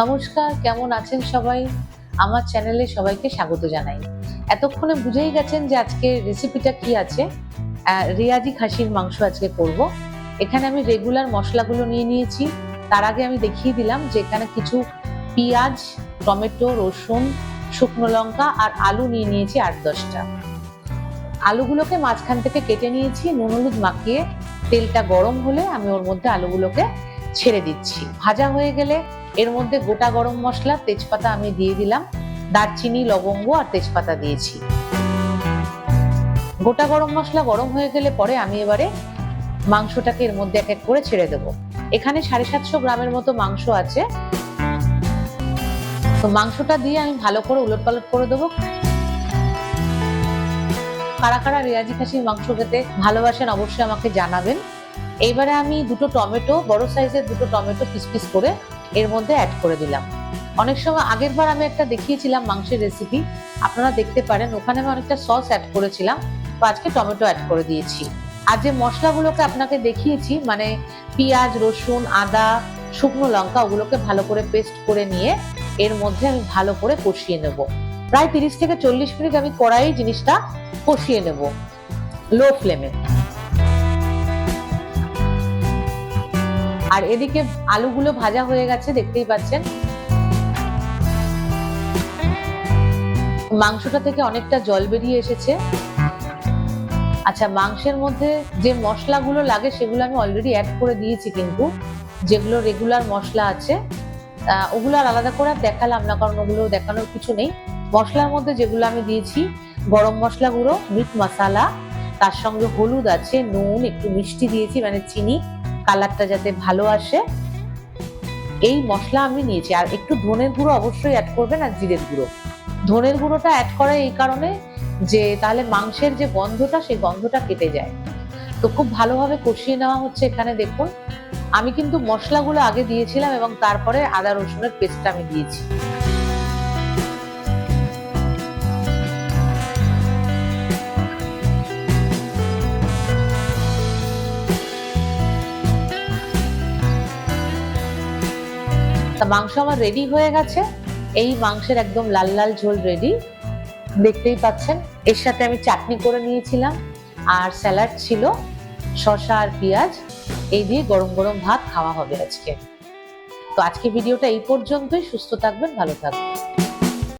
নমস্কার, কেমন আছেন সবাই? আমার চ্যানেলে সবাইকে স্বাগত জানাই। এতক্ষণে বুঝেই গেছেন যে আজকে রেসিপিটা কি আছে? রেয়াজি খাসির মাংস আজকে করব। এখানে আমি রেগুলার মশলাগুলো নিয়ে নিয়েছি। তার আগে আমি দেখিয়ে দিলাম যে এখানে কিছু পেঁয়াজ, টমেটো, রসুন, শুকনো লঙ্কা আর আলু নিয়ে নিয়েছি আট দশটা। আলুগুলোকে মাঝখান থেকে কেটে নিয়েছি, নুন হলুদ মাখিয়ে তেলটা গরম হলে আমি ওর মধ্যে আলুগুলোকে ছেড়ে দিচ্ছি। ভাজা হয়ে গেলে এর মধ্যে গোটা গরম মশলা, তেজপাতা আমি দিয়ে দিলাম। দারচিনি, লবঙ্গ আর তেজপাতা দিয়েছি। গোটা গরম মশলা গরম হয়ে গেলে পরে আমি এবারে মাংসটাকে এর মধ্যে এক এক করে ছেড়ে দেব। এখানে সাড়ে সাতশো গ্রামের মতো মাংস আছে। তো মাংসটা দিয়ে আমি ভালো করে উলট পালট করে দেবো। কারা কারা রেয়াজি খাসির মাংস খেতে ভালোবাসেন অবশ্যই আমাকে জানাবেন। এইবারে আমি দুটো টমেটো, বড় সাইজের দুটো টমেটো পিস পিস করে এর মধ্যে অ্যাড করে দিলাম। অনেক সময় আগের বার আমি একটা দেখিয়েছিলাম মাংসের রেসিপি আপনারা দেখতে পারেন, ওখানে আমি অনেকটা সস অ্যাড করেছিলাম, তো আজকে টমেটো অ্যাড করে দিয়েছি। আর যে মশলাগুলোকে আপনাকে দেখিয়েছি মানে পেঁয়াজ, রসুন, আদা, শুকনো লঙ্কা, ওগুলোকে ভালো করে পেস্ট করে নিয়ে এর মধ্যে আমি ভালো করে কষিয়ে নেব। প্রায় তিরিশ থেকে চল্লিশ মিনিট আমি কড়াই জিনিসটা কষিয়ে নেব লো ফ্লেমে আর এদিকে আলুগুলো ভাজা হয়ে গেছে, দেখতেই পাচ্ছেন। মাংসটা থেকে অনেকটা জল বেরিয়ে এসেছে। আচ্ছা মাংসের মধ্যে যে মশলাগুলো লাগে, সেগুলো আমি অলরেডি অ্যাড করে দিয়েছি কিন্তু, যেগুলো রেগুলার মশলা আছে। ওগুলো আর আলাদা করে আর দেখালাম না, কারণ ওগুলো দেখানোর কিছু নেই। মশলার মধ্যে যেগুলো আমি দিয়েছি, গরম মশলা গুঁড়ো মিট মশলা তার সঙ্গে হলুদ আছে, নুন, একটু মিষ্টি দিয়েছি মানে চিনি। কালারটা যাতে ভালো আসে, এই মশলা আমি নিয়েছি। আর একটু ধনের গুঁড়ো অবশ্যই অ্যাড করবেন আর জিরের গুঁড়ো। ধনের গুঁড়োটা অ্যাড করা এই কারণে যে তাহলে মাংসের যে গন্ধটা, সেই গন্ধটা কেটে যায়। তো খুব ভালোভাবে কষিয়ে নেওয়া হচ্ছে এখানে দেখুন। আমি কিন্তু মশলাগুলো আগে দিয়েছিলাম এবং তারপরে আদা রসুনের পেস্টটা আমি দিয়েছি। তা মাংস আমার রেডি হয়ে গেছে। এই মাংসের একদম লাল লাল ঝোল রেডি দেখতেই পাচ্ছেন, এর সাথে আমি চাটনি করে নিয়েছিলাম। আর স্যালাড ছিল শসা আর পেঁয়াজ। এই দিয়ে গরম গরম ভাত খাওয়া হবে আজকে। তো আজকে ভিডিওটা এই পর্যন্তই। সুস্থ থাকবেন, ভালো থাকবেন।